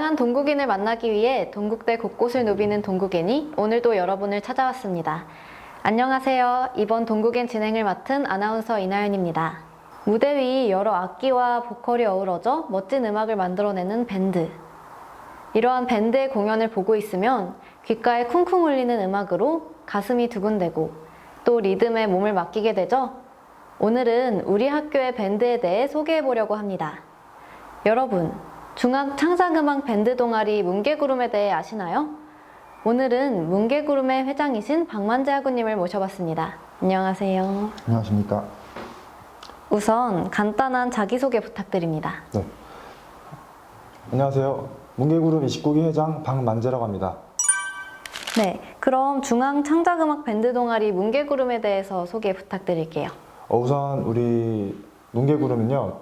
다양한 동국인을 만나기 위해 동국대 곳곳을 누비는 동국인이 오늘도 여러분을 찾아왔습니다. 안녕하세요. 이번 동국인 진행을 맡은 아나운서 이나연입니다. 무대 위 여러 악기와 보컬이 어우러져 멋진 음악을 만들어내는 밴드. 이러한 밴드의 공연을 보고 있으면 귓가에 쿵쿵 울리는 음악으로 가슴이 두근대고 또 리듬에 몸을 맡기게 되죠. 오늘은 우리 학교의 밴드에 대해 소개해 보려고 합니다. 여러분, 중앙 창작음악 밴드 동아리 문개구름에 대해 아시나요? 오늘은 문개구름의 회장이신 박만재 학우님을 모셔봤습니다. 안녕하세요. 안녕하십니까. 우선 간단한 자기소개 부탁드립니다. 네. 안녕하세요. 문개그룹 29기 회장 박만재라고 합니다. 네, 그럼 중앙 창작음악 밴드 동아리 문개구름에 대해서 소개 부탁드릴게요. 어, 우선 우리 문개그룹은요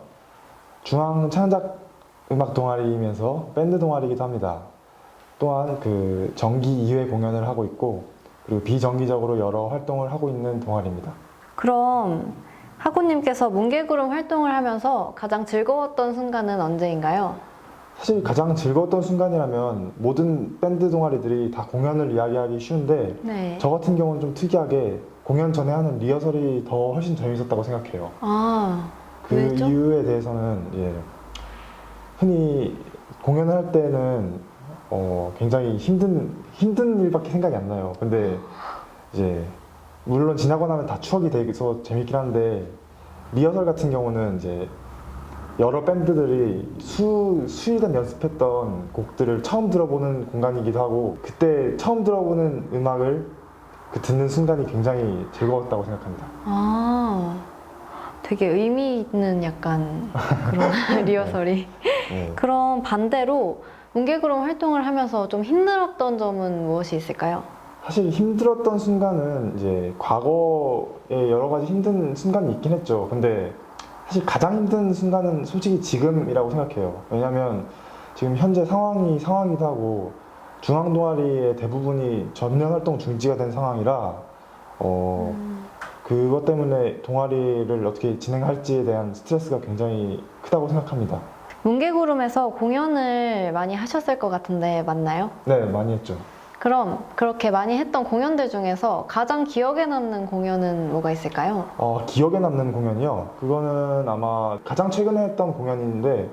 중앙 창작 음악 동아리이면서 밴드 동아리이기도 합니다. 또한 그 정기 2회 공연을 하고 있고 그리고 비정기적으로 여러 활동을 하고 있는 동아리입니다. 그럼 학우님께서 문개구름 활동을 하면서 가장 즐거웠던 순간은 언제인가요? 사실 가장 즐거웠던 순간이라면 모든 밴드 동아리들이 다 공연을 이야기하기 쉬운데 네. 저 같은 경우는 좀 특이하게 공연 전에 하는 리허설이 더 훨씬 재밌었다고 생각해요. 아, 그 왜죠? 이유에 대해서는 예, 흔히 공연을 할 때는 어, 굉장히 힘든 힘든 일밖에 생각이 안 나요. 근데 이제 물론 지나고 나면 다 추억이 돼서 재밌긴 한데 리허설 같은 경우는 이제 여러 밴드들이 수 수일간 연습했던 곡들을 처음 들어보는 공간이기도 하고 그때 처음 들어보는 음악을 그 듣는 순간이 굉장히 즐거웠다고 생각합니다. 아, 되게 의미 있는 약간 그런 리허설이. 네. 그럼 반대로 문개구름 활동을 하면서 좀 힘들었던 점은 무엇이 있을까요? 사실 힘들었던 순간은 이제 과거에 여러 가지 힘든 순간이 있긴 했죠. 근데 사실 가장 힘든 순간은 솔직히 지금이라고 생각해요. 왜냐하면 지금 현재 상황이 상황이기도 하고 중앙 동아리의 대부분이 전면 활동 중지가 된 상황이라 어 그것 때문에 동아리를 어떻게 진행할지에 대한 스트레스가 굉장히 크다고 생각합니다. 문개구름에서 공연을 많이 하셨을 것 같은데 맞나요? 네, 많이 했죠. 그럼 그렇게 많이 했던 공연들 중에서 가장 기억에 남는 공연은 뭐가 있을까요? 어, 기억에 남는 공연이요? 그거는 아마 가장 최근에 했던 공연인데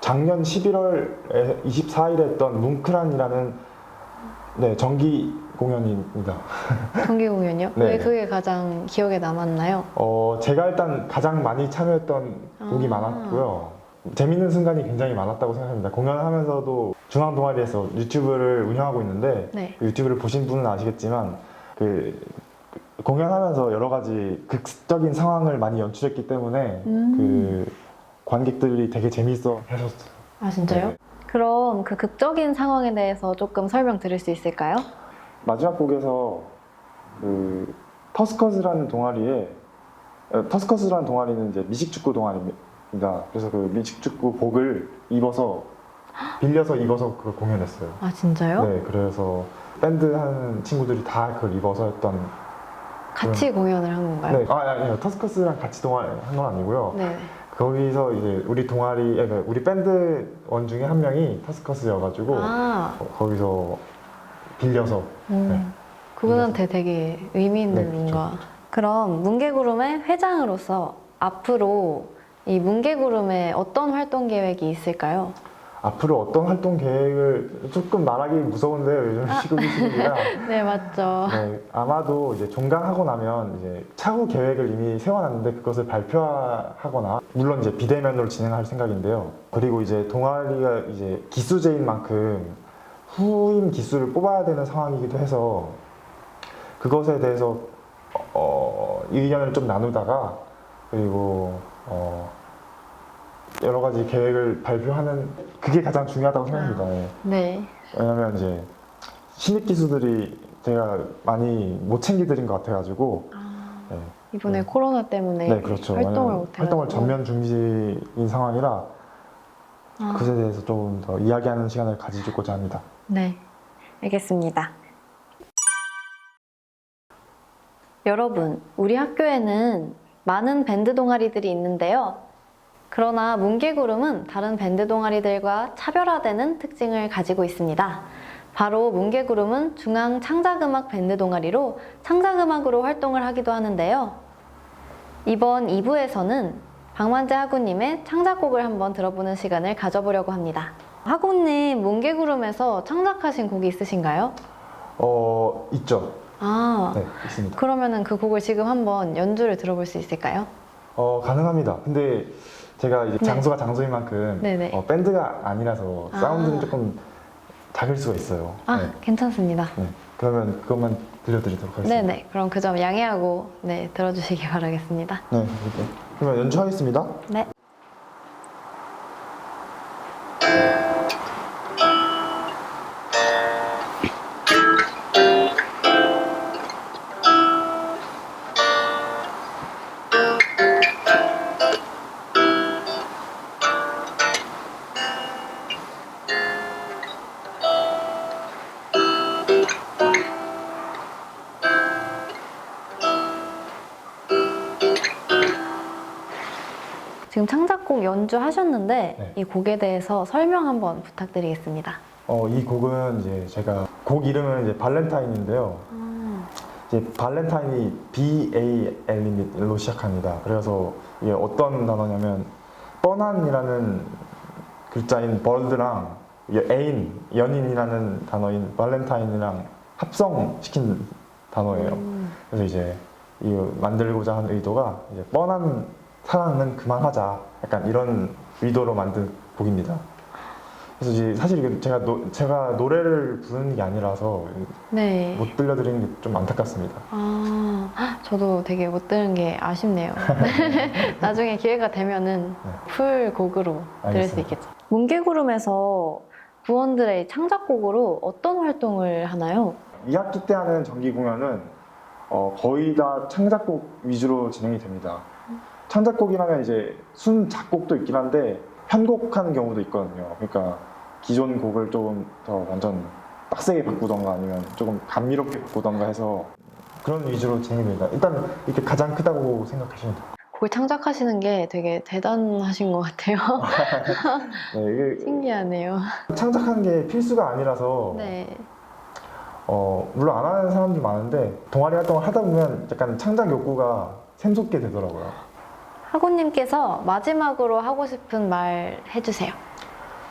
작년 11월 24일에 했던 뭉크란이라는 네, 정기 공연입니다. 정기 공연이요? 네. 왜 그게 가장 기억에 남았나요? 어, 제가 일단 가장 많이 참여했던 곡이 아. 많았고요. 재밌는 순간이 굉장히 많았다고 생각합니다. 공연을 하면서도 중앙 동아리에서 유튜브를 운영하고 있는데 네. 그 유튜브를 보신 분은 아시겠지만 그 공연하면서 여러 가지 극적인 상황을 많이 연출했기 때문에 음. 그 관객들이 되게 재밌어 하셨어요. 아 진짜요? 네. 그럼 그 극적인 상황에 대해서 조금 설명 드릴 수 있을까요? 마지막 곡에서 그 터스커스라는 동아리에 어, 터스커스라는 동아리는 이제 미식축구 동아리입니다. 그래서 그 미식축구 복을 입어서 빌려서 입어서 그걸 공연했어요. 아 진짜요? 네, 그래서 밴드 하는 친구들이 다 그걸 입어서 했던. 같이 공연을 한 건가요? 네, 아, 아니요, 터스커스랑 같이 동아리 한건 아니고요. 네. 거기서 이제 우리 동아리, 아니, 그러니까 우리 밴드 원 중에 한 명이 터스커스여가지고 아, 어, 거기서 빌려서 음, 네. 그분한테 되게 의미 있는 네, 뭔가. 그럼 문개구름의 회장으로서 앞으로 이 문개구름에 어떤 활동 계획이 있을까요? 앞으로 어떤 활동 계획을 조금 말하기 무서운데요, 요즘 시국이 시국이라. 네 맞죠. 네, 아마도 이제 종강하고 나면 이제 차후 계획을 이미 세워놨는데 그것을 발표하거나 물론 이제 비대면으로 진행할 생각인데요. 그리고 이제 동아리가 이제 기수제인 만큼 후임 기수를 뽑아야 되는 상황이기도 해서 그것에 대해서 어, 의견을 좀 나누다가 그리고 어, 여러 가지 계획을 발표하는 그게 가장 중요하다고 생각합니다. 예. 네. 왜냐면 이제 신입 기수들이 제가 많이 못 챙기드린 것 같아가지고 아, 네, 이번에 네. 코로나 때문에 네, 그렇죠. 활동을 왜냐면 못 활동을 전면 중지인 상황이라 아, 그것에 대해서 조금 더 이야기하는 시간을 가지고자 합니다. 네. 알겠습니다. 여러분, 우리 학교에는 많은 밴드 동아리들이 있는데요. 그러나 뭉게구름은 다른 밴드 동아리들과 차별화되는 특징을 가지고 있습니다. 바로 뭉게구름은 중앙 창작음악 밴드 동아리로 창작음악으로 활동을 하기도 하는데요. 이번 2부에서는 박만재 하구님의 창작곡을 한번 들어보는 시간을 가져보려고 합니다. 하구님, 뭉게구름에서 창작하신 곡이 있으신가요? 어 있죠. 아, 네 있습니다. 그러면은 그 곡을 지금 한번 연주를 들어볼 수 있을까요? 어 가능합니다. 근데 제가 이제 네. 장소가 장소인 만큼 네네. 어, 밴드가 아니라서 아. 사운드는 조금 작을 수가 있어요. 아, 네. 괜찮습니다. 네. 그러면 그것만 들려드리도록 하겠습니다. 네네. 그럼 그 점 양해하고 네 들어주시기 바라겠습니다. 네. 이렇게. 그러면 연주하겠습니다. 네. 지금 창작곡 연주하셨는데 네. 이 곡에 대해서 설명 한번 부탁드리겠습니다. 어, 이 곡은 이제 제가 곡 이름은 이제 발렌타인인데요. 이제 발렌타인이 B A L로 시작합니다. 그래서 이게 어떤 단어냐면 뻔한이라는 글자인 벌드랑 애인, 연인이라는 단어인 발렌타인이랑 합성시킨 단어예요. 음. 그래서 이제 이 만들고자 한 의도가 이제 뻔한 사랑은 그만하자. 약간 이런 의도로 만든 곡입니다. 그래서 이제 사실 이게 제가 노, 제가 노래를 부르는 게 아니라서 네. 못 들려드리는 게 좀 안타깝습니다. 아, 헉, 저도 되게 못 들은 게 아쉽네요. 나중에 기회가 되면은 네. 풀 곡으로 들을 수 알겠습니다. 있겠죠. 뭉게구름에서 구원들의 창작곡으로 어떤 활동을 하나요? 2학기 때 하는 정기 공연은 어, 거의 다 창작곡 위주로 진행이 됩니다. 창작곡이 라면 이제 순 작곡도 있긴 한데 편곡하는 경우도 있거든요. 그러니까 기존 곡을 조금 더 완전 빡세게 바꾸던가 아니면 조금 감미롭게 바꾸던가 해서 그런 위주로 진행됩니다. 일단 이렇게 가장 크다고 생각하시면 돼요. 곡을 창작하시는 게 되게 대단하신 것 같아요. 네, 이게 신기하네요. 창작하는 게 필수가 아니라서 네. 어, 물론 안 하는 사람들 많은데 동아리 활동을 하다 보면 약간 창작 욕구가 샘솟게 되더라고요. 하고님께서 마지막으로 하고 싶은 말 해주세요.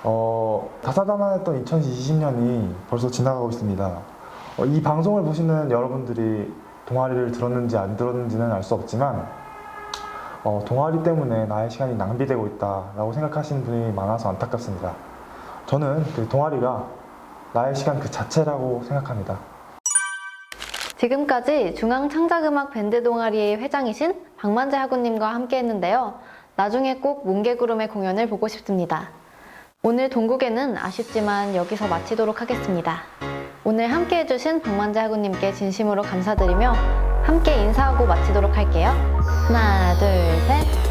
어, 다사다난했던 2020년이 벌써 지나가고 있습니다. 어, 이 방송을 보시는 여러분들이 동아리를 들었는지 안 들었는지는 알 수 없지만 어, 동아리 때문에 나의 시간이 낭비되고 있다라고 생각하시는 분이 많아서 안타깝습니다. 저는 그 동아리가 나의 시간 그 자체라고 생각합니다. 지금까지 중앙창작음악 밴드 동아리의 회장이신 박만재 하구님과 함께 했는데요. 나중에 꼭 뭉게구름의 공연을 보고 싶습니다. 오늘 동국에는 아쉽지만 여기서 마치도록 하겠습니다. 오늘 함께 해주신 박만재 하구님께 진심으로 감사드리며 함께 인사하고 마치도록 할게요. 하나, 둘, 셋.